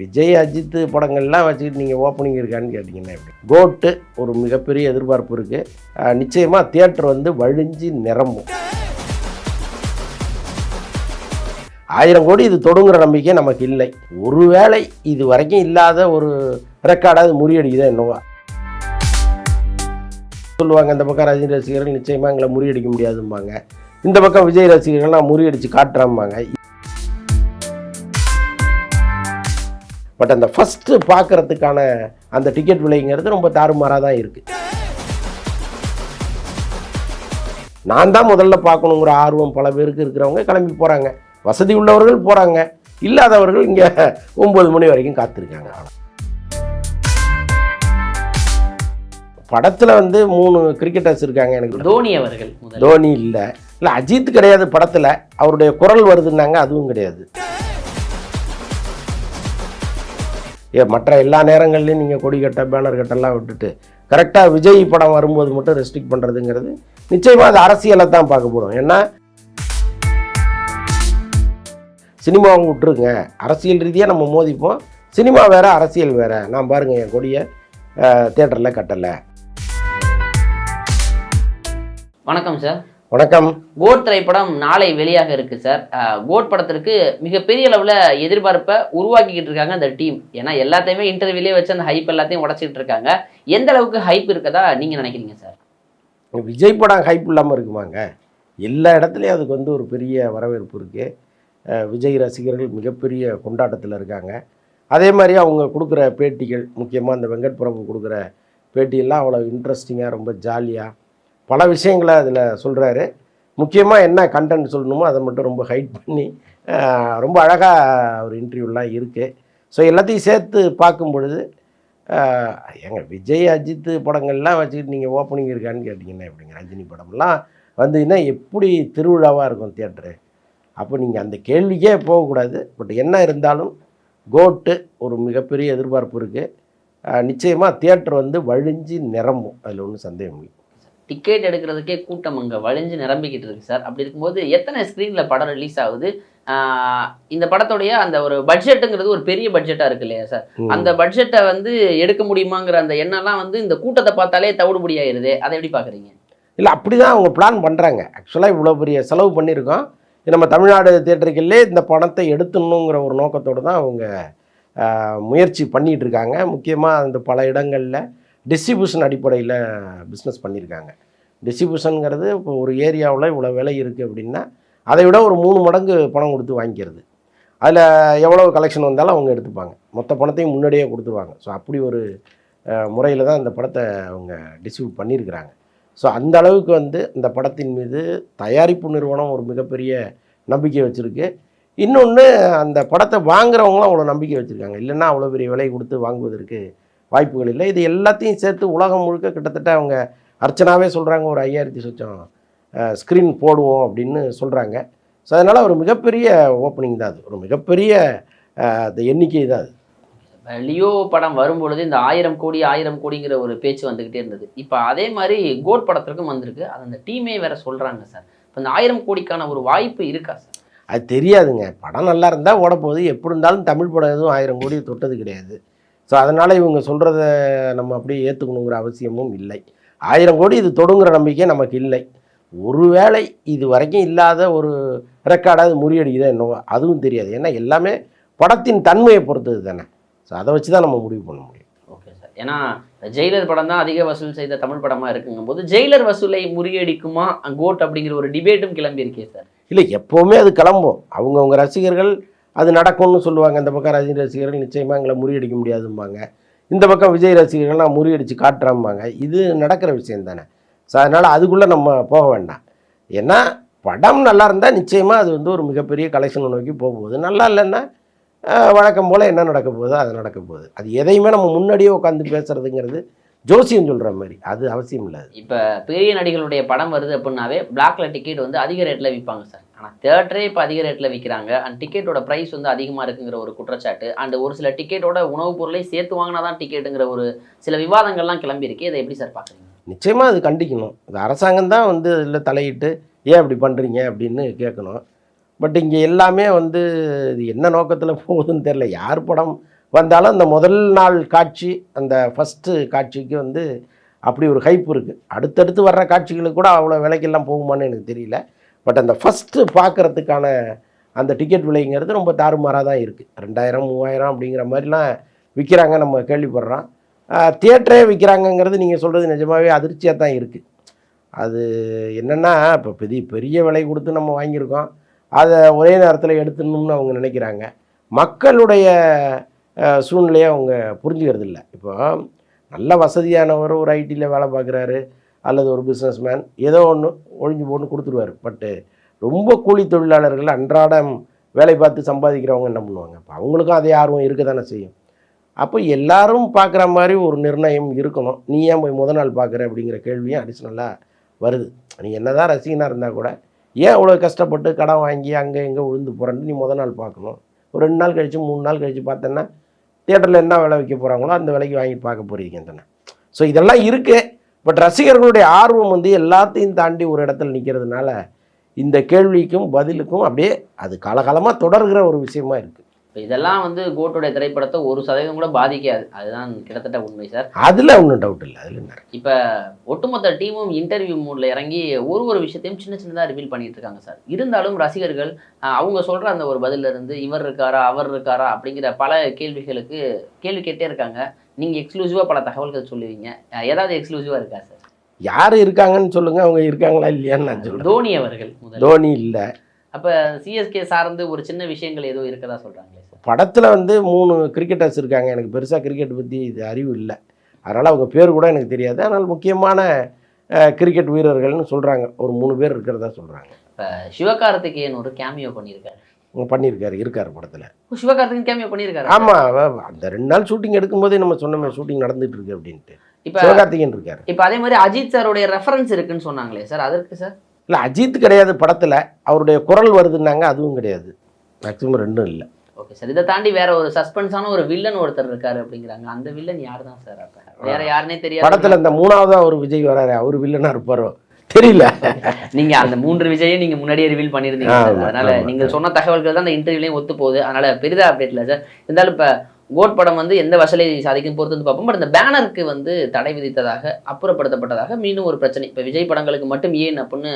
விஜய் அஜித் படங்கள்லாம் வச்சுக்கிட்டு நீங்கள் ஓப்பனிங் இருக்கான்னு கேட்டிங்கன்னா எப்படி? கோட்டு ஒரு மிகப்பெரிய எதிர்பார்ப்பு இருக்குது நிச்சயமாக தியேட்டர் வந்து வழிஞ்சு நிரம்பும். ஆயிரம் கோடி இது தொடுங்கிற நம்பிக்கை நமக்கு இல்லை. ஒருவேளை இது வரைக்கும் இல்லாத ஒரு ரெக்கார்டாவது முறியடிக்குதா என்னவா. சொல்லுவாங்க இந்த பக்கம் ரஜினி ரசிகர்கள் நிச்சயமாக எங்களை முறியடிக்க முடியாதும்பாங்க. இந்த பக்கம் விஜய் ரசிகர்கள்லாம் முறியடிச்சு காட்டுறாம்பாங்க. பட் அந்த ஃபஸ்ட்டு பார்க்கறதுக்கான அந்த டிக்கெட் விலைங்கிறது ரொம்ப தாறுமாறாக தான் இருக்குது நான் தான் முதல்ல பார்க்கணுங்கிற ஆர்வம் பல பேருக்கு இருக்கிறவங்க கிளம்பி போகிறாங்க வசதி உள்ளவர்கள் போகிறாங்க இல்லாதவர்கள் இங்கே ஒம்பது மணி வரைக்கும் காத்திருக்காங்க. படத்தில் வந்து மூணு கிரிக்கெட்டர்ஸ் இருக்காங்க எனக்கு. தோனி அவர்கள் தோனி இல்லை. இல்லை அஜித் கிடையாது படத்தில். அவருடைய குரல் வருதுன்னாங்க அதுவும் கிடையாது. மற்ற எல்லா நேரங்கள்லையும் நீங்கள் கொடி கட்ட பேனர் கட்டெல்லாம் விட்டுட்டு கரெக்டாக விஜய் படம் வரும்போது மட்டும் ரெஸ்ட்ரிக்ட் பண்ணுறதுங்கிறது நிச்சயமாக அது அரசியலை தான் பார்க்க போகிறோம் ஏன்னா சினிமாவும் விட்டுருங்க. அரசியல் ரீதியாக நம்ம மோதிப்போம். சினிமா வேறு அரசியல் வேறு. நான் பாருங்கள் என் கொடியை தேட்டரில் கட்டலை. வணக்கம் சார் வணக்கம். கோட் திரைப்படம் நாளை வெளியாக இருக்கு சார் கோட் படத்திற்கு மிகப்பெரிய அளவில் எதிர்பார்ப்பை உருவாக்கிக்கிட்டு இருக்காங்க அந்த டீம் ஏன்னா எல்லாத்தையுமே இன்டர்வியூலே வச்சு அந்த ஹைப் எல்லாத்தையும் உடச்சிட்டு இருக்காங்க. எந்த அளவுக்கு ஹைப் இருக்கதா நீங்க நினைக்கிறீங்க சார் விஜய் படம் ஹைப் இல்லாமல் இருக்குமாங்க? எல்லா இடத்துலையும் அதுக்கு வந்து ஒரு பெரிய வரவேற்பு இருக்குது விஜய் ரசிகர்கள் மிகப்பெரிய கொண்டாட்டத்தில் இருக்காங்க. அதே மாதிரி அவங்க கொடுக்குற பேட்டிகள் முக்கியமாக அந்த வெங்கட் பிரபு கொடுக்குற பேட்டியெல்லாம் அவ்வளோ இன்ட்ரெஸ்டிங்காக ரொம்ப ஜாலியாக பல விஷயங்களை அதில் சொல்கிறாரு முக்கியமாக என்ன கண்டென்ட் சொல்லணுமோ அதை மட்டும் ரொம்ப ஹைட் பண்ணி ரொம்ப அழகாக ஒரு இன்டர்வியூலாம் இருக்குது ஸோ எல்லாத்தையும் சேர்த்து பார்க்கும் பொழுது அஹ், விஜய் அஜித் படங்கள்லாம் வச்சுக்கிட்டு நீங்கள் ஓப்பனிங் இருக்கான்னு கேட்டிங்கன்னா எப்படிங்க? ரஜினி படம்லாம் வந்தீங்கன்னா எப்படி திருவிழாவாக இருக்கும் தியேட்டரு அப்போ நீங்கள் அந்த கேள்விக்கே போகக்கூடாது. பட் என்ன இருந்தாலும் கோட்டு ஒரு மிகப்பெரிய எதிர்பார்ப்பு இருக்குது நிச்சயமாக தியேட்டர் வந்து வழிஞ்சு நிரம்பும். அதில் ஒன்றும் சந்தேகம் இல்லை. டிக்கெட் எடுக்கிறதுக்கே கூட்டம் அங்கே வழிஞ்சு நிரம்பிக்கிட்டு இருக்கு சார் அப்படி இருக்கும்போது எத்தனை ஸ்க்ரீனில் படம் ரிலீஸ் ஆகுது? இந்த படத்துடைய அந்த ஒரு பட்ஜெட்டுங்கிறது ஒரு பெரிய பட்ஜெட்டாக இருக்கு இல்லையா சார். அந்த பட்ஜெட்டை வந்து எடுக்க முடியுமாங்கிற அந்த எண்ணம்லாம் வந்து இந்த கூட்டத்தை பார்த்தாலே தவிடுபடியாயிருது அதை எப்படி பார்க்குறீங்க? இல்லை அப்படி தான் அவங்க பிளான் பண்ணுறாங்க ஆக்சுவலாக இவ்வளோ பெரிய செலவு பண்ணியிருக்கோம் நம்ம தமிழ்நாடு தேட்டருக்குள்ளே இந்த பணத்தை எடுத்துடணுங்கிற ஒரு நோக்கத்தோடு தான் அவங்க முயற்சி பண்ணிகிட்டு இருக்காங்க. முக்கியமாக அந்த பல இடங்களில் டிஸ்ட்ரிபியூஷன் அடிப்படையில் பிஸ்னஸ் பண்ணியிருக்காங்க. டிஸ்ட்ரிபியூஷனுங்கிறது இப்போ ஒரு ஏரியாவில் இவ்வளோ விலை இருக்குது அப்படின்னா அதை விட ஒரு மூணு மடங்கு பணம் கொடுத்து வாங்கிக்கிறது. அதில் எவ்வளோ கலெக்ஷன் வந்தாலும் அவங்க எடுத்துப்பாங்க. மொத்த பணத்தையும் முன்னாடியே கொடுத்துருவாங்க. ஸோ அப்படி ஒரு முறையில் தான் அந்த படத்தை அவங்க டிஸ்ட்ரிபியூட் பண்ணியிருக்கிறாங்க. ஸோ அந்த அளவுக்கு வந்து இந்த படத்தின் மீது தயாரிப்பு நிறுவனம் ஒரு மிகப்பெரிய நம்பிக்கை வச்சுருக்கு. இன்னொன்று அந்த படத்தை வாங்குறவங்களும் அவ்வளோ நம்பிக்கை வச்சுருக்காங்க. இல்லைன்னா அவ்வளோ பெரிய விலை கொடுத்து வாங்குவதற்கு வாய்ப்புகள் இல்லை. இது எல்லாத்தையும் சேர்த்து உலகம் முழுக்க கிட்டத்தட்ட அவங்க அர்ச்சனாவே சொல்கிறாங்க ஒரு ஐயாயிரத்தி சொச்சம் ஸ்க்ரீன் போடுவோம் அப்படின்னு சொல்கிறாங்க ஸோ அதனால் ஒரு மிகப்பெரிய ஓப்பனிங் தான் அது. ஒரு மிகப்பெரிய அந்த எண்ணிக்கை தான் அது. லியோ படம் வரும்பொழுது இந்த ஆயிரம் கோடி ஆயிரம் கோடிங்கிற ஒரு பேச்சு வந்துகிட்டே இருந்தது. இப்போ அதே மாதிரி கோட் படத்திற்கும் வந்திருக்கு. அது அந்த டீமே வேற சொல்றாங்க சார். இப்போ இந்த ஆயிரம் கோடிக்கான ஒரு வாய்ப்பு இருக்கா சார்? அது தெரியாதுங்க. படம் நல்லா இருந்தால் ஓடப்போகுது. எப்படி இருந்தாலும் தமிழ் படம் எதுவும் ஆயிரம் கோடி தொட்டது கிடையாது. ஸோ அதனால் இவங்க சொல்கிறத நம்ம அப்படியே ஏற்றுக்கணுங்கிற அவசியமும் இல்லை. ஆயிரம் கோடி இது தொடுங்கிற நம்பிக்கை நமக்கு இல்லை. ஒருவேளை இது வரைக்கும் இல்லாத ஒரு ரெக்கார்டாக இது முறியடிக்குதா என்னவோ அதுவும் தெரியாது. ஏன்னா எல்லாமே படத்தின் தன்மையை பொறுத்தது தானே. ஸோ அதை வச்சு தான் நம்ம முடிவு பண்ண முடியும். ஓகே சார் ஏன்னா ஜெயிலர் படம் தான் அதிக வசூல் செய்த தமிழ் படமா இருக்குங்கும் போது ஜெயிலர் வசூலை முறியடிக்குமா கோட் அப்படிங்கிற ஒரு டிபேட்டும் கிளம்பி இருக்கே சார் இல்லை எப்போவுமே அது கிளம்பும். அவங்கவுங்க ரசிகர்கள் அது நடக்கும்னு சொல்லுவாங்க. இந்த பக்கம் ரஜினி ரசிகர்கள் நிச்சயமாக எங்களை முறியடிக்க முடியாதும்பாங்க. இந்த பக்கம் விஜய் ரசிகர்கள்லாம் முறியடிச்சு காட்டுறாம்பாங்க. இது நடக்கிற விஷயம் தானே. ஸோ அதனால் அதுக்குள்ளே நம்ம போக வேண்டாம். ஏன்னா படம் நல்லா இருந்தால் நிச்சயமாக அது வந்து ஒரு மிகப்பெரிய கலெக்ஷனை நோக்கி போக போகுது நல்லா இல்லைன்னா வழக்கம் போல் என்ன நடக்க போகுதோ அது நடக்க போகுது. அது எதையுமே நம்ம முன்னாடியே உட்காந்து பேசுகிறதுங்கிறது ஜோசியம் சொல்கிற மாதிரி. அது அவசியம் இல்லை இப்போ பெரிய நடிகளுடைய படம் வருது அப்படின்னாவே பிளாக்ல டிக்கெட் வந்து அதிக ரேட்டில் விற்பாங்க சார் ஆனால் தேட்டரே இப்போ அதிக ரேட்டில் விற்கிறாங்க அண்ட் டிக்கெட்டோட ப்ரைஸ் வந்து அதிகமாக இருக்குங்கிற ஒரு குற்றச்சாட்டு. அண்ட் ஒரு சில டிக்கெட்டோட உணவுப் பொருளை சேர்த்து வாங்கினா தான் டிக்கெட்டுங்கிற ஒரு சில விவாதங்கள்லாம் கிளம்பி இருக்கு. இதை எப்படி சார் பார்க்குறீங்க நிச்சயமாக அது கண்டிக்கணும். இது அரசாங்கம் தான் வந்து இதில் தலையிட்டு ஏன் இப்படி பண்ணுறீங்க அப்படின்னு கேட்கணும் பட் இங்கே எல்லாமே வந்து இது என்ன நோக்கத்தில் போகுதுன்னு தெரில யார் படம் வந்தாலும் அந்த முதல் நாள் காட்சி அந்த ஃபஸ்ட்டு காட்சிக்கு வந்து அப்படி ஒரு ஹைப் இருக்குது அடுத்தடுத்து வர்ற காட்சிகளுக்கு கூட அவ்வளோ விலைக்கெல்லாம் போகுமான்னு எனக்கு தெரியல. பட் அந்த ஃபஸ்ட்டு பார்க்குறதுக்கான அந்த டிக்கெட் விலைங்கிறது ரொம்ப தாறுமாறாக தான் இருக்குது ரெண்டாயிரம் மூவாயிரம் அப்படிங்கிற மாதிரிலாம் விற்கிறாங்க நம்ம கேள்விப்படுறோம். தியேட்டரே விற்கிறாங்கங்கிறது நீங்கள் சொல்கிறது நிஜமாகவே அதிர்ச்சியாக தான் இருக்குது அது என்னென்னா இப்போ பெரிய பெரிய விலை கொடுத்து நம்ம வாங்கியிருக்கோம். அதை ஒரே நேரத்தில் எடுத்துடணும்னு அவங்க நினைக்கிறாங்க. மக்களுடைய சூழ்நிலையை அவங்க புரிஞ்சுக்கிறது இல்லை இப்போ நல்ல வசதியானவர் ஒரு ஐடியில் வேலை பார்க்குறாரு அல்லது ஒரு பிஸ்னஸ்மேன் ஏதோ ஒன்று ஒழிஞ்சு போட்டு கொடுத்துருவாரு. பட்டு ரொம்ப கூலி தொழிலாளர்கள் அன்றாடம் வேலை பார்த்து சம்பாதிக்கிறவங்க என்ன பண்ணுவாங்க? இப்போ அவங்களுக்கும் அதே ஆர்வம் இருக்க தானே செய்யும். அப்போ எல்லாரும் பார்க்குற மாதிரி ஒரு நிர்ணயம் இருக்கணும். நீ ஏன் போய் முத நாள் பார்க்குற அப்படிங்கிற கேள்வியும் அடிஷ்னலாக வருது. நீ என்னதான் ரசிகனாக இருந்தால் கூட ஏன் அவ்வளோ கஷ்டப்பட்டு கடன் வாங்கி அங்கே எங்கே விழுந்து போகிறேன்னு நீ முத நாள் பார்க்கணும். ஒரு ரெண்டு நாள் கழித்து மூணு நாள் கழித்து பார்த்தேன்னா தியேட்டரில் என்ன விலை வைக்க போகிறாங்களோ அந்த விலைக்கு வாங்கி பார்க்க போகிறீங்க தானே. ஸோ இதெல்லாம் இருக்குது பட் ரசிகர்களுடைய ஆர்வம் வந்து எல்லாத்தையும் தாண்டி ஒரு இடத்துல நிற்கிறதுனால இந்த கேள்விக்கும் பதிலுக்கும் அப்படியே அது காலகாலமாக தொடர்கிற ஒரு விஷயமா இருக்குது இதெல்லாம் வந்து கோட்டுடைய திரைப்படத்தை ஒரு சதவீதம் கூட பாதிக்காது. அதுதான் கிட்டத்தட்ட உண்மை சார் அதில் ஒன்றும் டவுட் இல்லை. அதில் என்ன? இப்போ ஒட்டுமொத்த டீமும் இன்டர்வியூ மூடில் இறங்கி ஒரு ஒரு விஷயத்தையும் சின்ன சின்னதாக ரிவீல் பண்ணிட்டு இருக்காங்க சார் இருந்தாலும் ரசிகர்கள் அவங்க சொல்கிற அந்த ஒரு பதில்ல இருந்து இவர் இருக்காரா அவர் இருக்காரா அப்படிங்கிற பல கேள்விகளுக்கு கேள்வி கேட்டே இருக்காங்க. நீங்கள் எக்ஸ்க்ளூசிவாக பல தகவல்கள் சொல்லுவீங்க. ஏதாவது எக்ஸ்க்ளூசிவாக இருக்கா சார் யார் இருக்காங்கன்னு சொல்லுங்கள் அவங்க இருக்காங்களா இல்லையான்னு நான் சொல்கிறேன் தோனி அவர்கள் முதல்ல. தோனி இல்லை. அப்போ சிஎஸ்கே சார்ந்து ஒரு சின்ன விஷயங்கள் ஏதோ இருக்கதா சொல்கிறாங்களே சார் படத்தில் வந்து மூணு கிரிக்கெட்டர்ஸ் இருக்காங்க. எனக்கு பெருசாக கிரிக்கெட் பற்றி இது அறிவு இல்லை. அதனால் அவங்க பேர் கூட எனக்கு தெரியாது. ஆனால் முக்கியமான கிரிக்கெட் வீரர்கள்னு சொல்கிறாங்க ஒரு மூணு பேர் இருக்கிறதா சொல்கிறாங்க இப்போ சிவகார்த்திகேயன் ஒரு கேமியோ பண்ணியிருக்காரு. பண்ணியிருக்காரு. இருக்கார் படத்தில். சிவகார்த்திகேயன் கேமியோ பண்ணியிருக்காரு. ஆமாம் அந்த ரெண்டு நாள் ஷூட்டிங் எடுக்கும்போதே நம்ம சொன்னோமே ஷூட்டிங் நடந்துட்டு இருக்கு அப்படின்ட்டு. இப்போ சிவகார்த்திகேயன் இருக்கார். இப்போ அதே மாதிரி அஜித் சாருடைய ரெஃபரன்ஸ் இருக்குன்னு சொன்னாங்களே சார் அதற்கு சார் இல்லை அஜித் கிடையாது படத்தில். அவருடைய குரல் வருதுன்னாங்க அதுவும் கிடையாது. மேக்ஸிமம் ரெண்டும் இல்லை. ஓகே சார் இதை தாண்டி வேற ஒரு சஸ்பென்ஸான ஒரு வில்லன் ஒருத்தர் இருக்காரு அப்படிங்கிறாங்க. அந்த வில்லன் யார் தான் சார் அப்ப வேற யாருனே தெரியாது. படத்தில் இந்த மூணாவதா ஒரு விஜய் வராரு அவர் வில்லனாக இருப்பாரோ? தெரியல. நீங்க அந்த மூன்று விஜயை நீங்க முன்னாடியே ரிவீல் பண்ணிருந்தீங்க அதனால நீங்க சொன்ன தகவல்கள் தான் அந்த இன்டர்வியூலையும் ஒத்து போகுது. அதனால பெரிதா அப்டேட் இல்லை சார் இருந்தாலும் இப்ப கோட் படம் வந்து எந்த வசலை சாதிக்கும் பொறுத்து வந்து பார்ப்போம். பட் இந்த பேனருக்கு வந்து தடை விதித்ததாக அப்புறப்படுத்தப்பட்டதாக மீண்டும் ஒரு பிரச்சனை. இப்ப விஜய் படங்களுக்கு மட்டும் ஏன் அப்படின்னு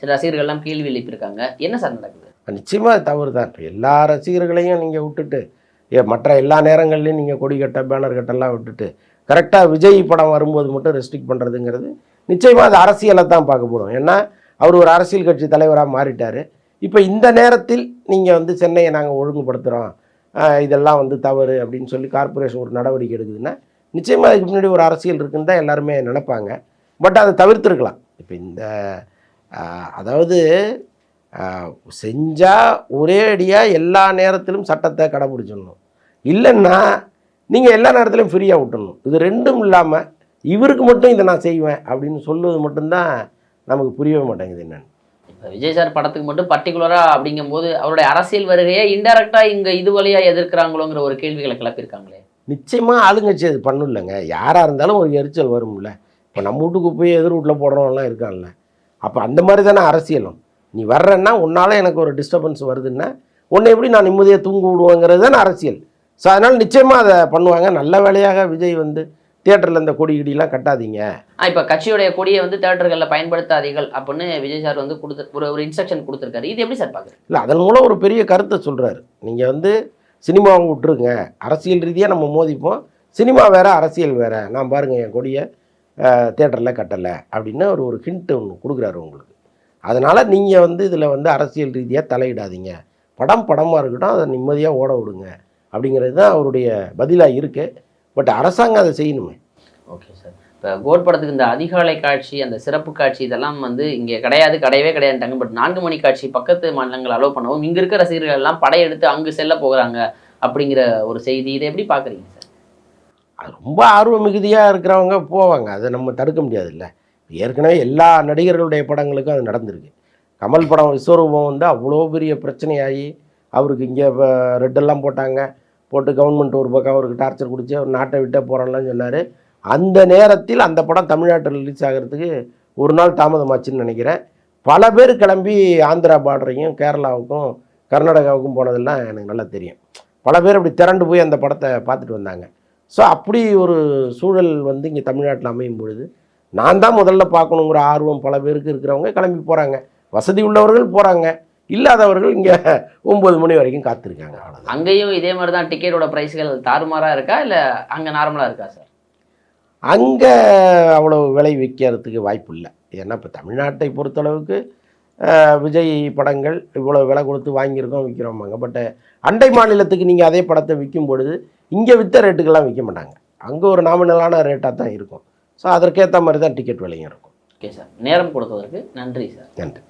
சில ரசிகர்கள் எல்லாம் கேள்வி எழுப்பியிருக்காங்க. என்ன சார் நடக்குது? நிச்சயமாக அது தவறு தான் இப்போ எல்லா ரசிகர்களையும் நீங்கள் விட்டுட்டு ஏ மற்ற எல்லா நேரங்கள்லையும் நீங்கள் கொடி கட்ட பேனர் கட்டெல்லாம் விட்டுட்டு கரெக்டாக விஜய் படம் வரும்போது மட்டும் ரெஸ்ட்ரிக்ட் பண்ணுறதுங்கிறது நிச்சயமாக அது அரசியலை தான் பார்க்க போகிறோம் ஏன்னா அவர் ஒரு அரசியல் கட்சி தலைவராக மாறிட்டார். இப்போ இந்த நேரத்தில் நீங்கள் வந்து சென்னையை நாங்கள் ஒழுங்குபடுத்துகிறோம் இதெல்லாம் வந்து தவறு அப்படின்னு சொல்லி கார்ப்பரேஷன் ஒரு நடவடிக்கை எடுக்குதுன்னா நிச்சயமாக அதுக்கு முன்னாடி ஒரு அரசியல் இருக்குன்னு தான் எல்லாருமே நினைப்பாங்க. பட் அதை தவிர்த்துருக்கலாம். இப்போ இந்த அதாவது செஞ்சால் ஒரே அடியாக எல்லா நேரத்திலும் சட்டத்தை கடைபிடிச்சிடணும். இல்லைன்னா நீங்கள் எல்லா நேரத்திலையும் ஃப்ரீயாக விட்டுடணும். இது ரெண்டும் இல்லாமல் இவருக்கு மட்டும் இதை நான் செய்வேன் அப்படின்னு சொல்லுவது மட்டும்தான் நமக்கு புரியவே மாட்டேங்குது என்னன்னு. இப்ப விஜய் சார் படத்துக்கு மட்டும் பர்டிகுலரா அப்படிங்கும்போது அவருடைய அரசியல் வருகையை இன்டெரக்டா இங்க இது வழியா எதிர்க்கிறாங்களோங்கிற ஒரு கேள்விகளை கிளப்பியிருக்காங்களே. நிச்சயமாக ஆளுங்கட்சி அது பண்ணும் இல்லைங்க யாராக இருந்தாலும் ஒரு எரிச்சல் வரும்ல. இப்போ நம்ம வீட்டுக்கு போய் எதிர் வீட்டில் போடுறவங்கலாம் இருக்கான்ல அப்போ அந்த மாதிரி தானே அரசியலும். நீ வர்றேன்னா உன்னால் எனக்கு ஒரு டிஸ்டர்பன்ஸ் வருதுன்னா உன்னை எப்படி நான் நிம்மதியாக தூங்க விடுவேங்கிறது தானே அரசியல். ஸோ அதனால் நிச்சயமாக அதை பண்ணுவாங்க. நல்ல வேலையாக விஜய் வந்து தியேட்டரில் இந்த கொடி கிடிலாம் கட்டாதீங்க. இப்ப கட்சியுடைய கொடியை வந்து தேட்டர்களில் பயன்படுத்தாதீர்கள் அப்படின்னு விஜய் சார் வந்து கொடுத்து ஒரு ஒரு இன்ஸ்ட்ரக்ஷன் கொடுத்துருக்காரு. இது எப்படி சார் பாக்குறது இல்லை அதன் மூலம் ஒரு பெரிய கருத்தை சொல்கிறாரு நீங்கள் வந்து சினிமாவை விட்டுருங்க. அரசியல் ரீதியாக நம்ம மோதிப்போம். சினிமா வேற அரசியல் வேற. நான் பாருங்கள் என் கொடியை தேட்டரில் கட்டலை அப்படின்னு ஒரு ஒரு ஹிண்ட் ஒன்று கொடுக்குறாரு உங்களுக்கு. அதனால் நீங்கள் வந்து இதில் வந்து அரசியல் ரீதியாக தலையிடாதீங்க. படம் படமாக இருக்கட்டும் அதை நிம்மதியாக ஓட விடுங்க. அப்படிங்கிறது தான் அவருடைய பதிலாக இருக்குது பட் அரசாங்கம் அதை செய்யணுமே. Okay sir. இப்போ கோட் படத்துக்கு இந்த அதிகாலை காட்சி அந்த சிறப்பு காட்சி இதெல்லாம் வந்து இங்கே கிடையாது கிடையவே கிடையாதுட்டாங்க பட் நான்கு மணி காட்சி பக்கத்து மாநிலங்கள் அலோவ் பண்ணவும் இங்கே இருக்கிற ரசிகர்கள் எல்லாம் படையெடுத்து அங்கு செல்ல போகிறாங்க அப்படிங்கிற ஒரு செய்தி. இதை எப்படி பார்க்குறீங்க சார்? அது ரொம்ப ஆர்வ மிகுதியாக இருக்கிறவங்க போவாங்க. அதை நம்ம தடுக்க முடியாதுல்ல. ஏற்கனவே எல்லா நடிகர்களுடைய படங்களுக்கும் அது நடந்திருக்கு. கமல் படம் விஸ்வரூபம் வந்து அவ்வளோ பெரிய பிரச்சனையாகி அவருக்கு இங்கே ரெட்டெல்லாம் போட்டாங்க. போட்டு கவர்மெண்ட் ஒரு பக்கம் அவருக்கு டார்ச்சர் கொடுத்து அவர் நாட்டை விட்டே போகிறோம்லாம் சொன்னார். அந்த நேரத்தில் அந்த படம் தமிழ்நாட்டில் ரிலீஸ் ஆகிறதுக்கு ஒரு நாள் தாமதமாச்சுன்னு நினைக்கிறேன். பல பேர் கிளம்பி ஆந்திரா பார்டரையும் கேரளாவுக்கும் கர்நாடகாவுக்கும் போனதெல்லாம் எனக்கு நல்லா தெரியும். பல பேர் அப்படி திரண்டு போய் அந்த படத்தை பார்த்துட்டு வந்தாங்க. ஸோ அப்படி ஒரு சூழல் வந்து இங்கே தமிழ்நாட்டில் அமையும் பொழுது நான் தான் முதல்ல பார்க்கணுங்கிற ஆர்வம் பல பேருக்கு இருக்கிறவங்க கிளம்பி போகிறாங்க வசதி உள்ளவர்கள் போகிறாங்க இல்லாதவர்கள் இங்கே ஒம்பது மணி வரைக்கும் காத்திருக்காங்க. அவ்வளோதான் அங்கேயும் இதே மாதிரி தான் டிக்கெட்டோட ப்ரைஸ்கள் தாறுமாறா இருக்கா? இல்லை அங்கே நார்மலாக இருக்கா சார் அங்கே அவ்வளோ விலை விற்கிறதுக்கு வாய்ப்பு இல்லை. ஏன்னா இப்போ தமிழ்நாட்டை பொறுத்தளவுக்கு விஜய் படங்கள் இவ்வளோ விலை கொடுத்து வாங்கியிருக்கோம் விற்கிறோமாங்க பட் அண்டை மாநிலத்துக்கு நீங்கள் அதே படத்தை விற்கும் பொழுது இங்கே விற்ற ரேட்டுக்கெல்லாம் விற்க மாட்டாங்க. அங்கே ஒரு நாமினலான ரேட்டாக தான் இருக்கும். ஸோ அதற்கேற்ற மாதிரி தான் டிக்கெட் விலையும் இருக்கும். ஓகே சார் நேரம் கொடுத்ததற்கு நன்றி சார் நன்றி.